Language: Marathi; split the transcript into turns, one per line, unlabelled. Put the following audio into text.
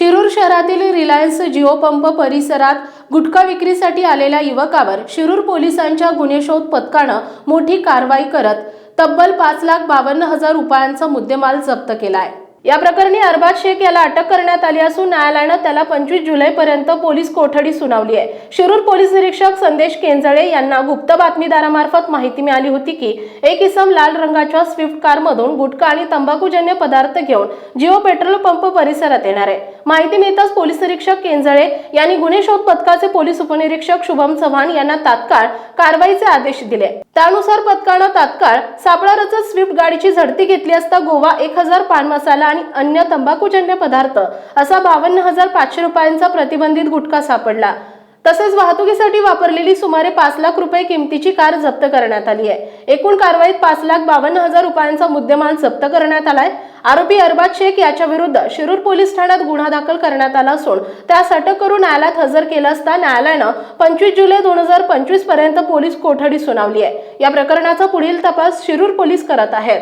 शिरूर शहरातील रिलायन्स जिओ पंप परिसरात गुटखा विक्रीसाठी आलेल्या युवकावर शिरूर पोलिसांच्या गुन्हेशोध पथकानं मोठी कारवाई करत तब्बल पाच लाख बावन्न हजार रुपयांचा मुद्देमाल जप्त केला आहे या प्रकरणी अरबाज शेख याला अटक करण्यात आली असून न्यायालयानं त्याला पंचवीस जुलैपर्यंत पोलीस कोठडी सुनावली आहे. शिरूर पोलीस निरीक्षक संदेश केंजळे यांना गुप्त बातमीदारामार्फत माहिती मिळाली होती की एक इसम लाल रंगाच्या स्विफ्ट कारमधून गुटखा आणि तंबाखूजन्य पदार्थ घेऊन जिओ पेट्रोल पंप परिसरात येणार आहे. माहिती मिळताच पोलीस निरीक्षक केंजळे यांनी गुन्हे शोध पथकाचे पोलीस उपनिरीक्षक शुभम चव्हाण यांना तात्काळ कारवाईचे आदेश दिले. त्यानुसार पथकानं तात्काळ सापळा रचत स्विफ्ट गाडीची झडती घेतली असता गोवा एक हजार पान मसाला आणि अन्य तंबाखूजन्य पदार्थ असा बावन्न हजार पाचशे रुपयांचा प्रतिबंधित गुटखा सापडला. तसेच वाहतुकीसाठी वापरलेली सुमारे पाच लाख रुपये किमतीची कार जप्त करण्यात आली आहे. एकूण कारवाईत पाच लाख बावन्न हजार रुपयांचा मुद्देमाल जप्त करण्यात आलाय. आरोपी अरबाज शेख याच्या विरुद्ध शिरूर पोलीस ठाण्यात गुन्हा दाखल करण्यात आला असून त्यास अटक करून न्यायालयात हजर केलं असता न्यायालयानं पंचवीस जुलै दोन हजार पंचवीसपर्यंत पोलीस कोठडी सुनावली आहे. या प्रकरणाचा पुढील तपास शिरूर पोलीस करत आहेत.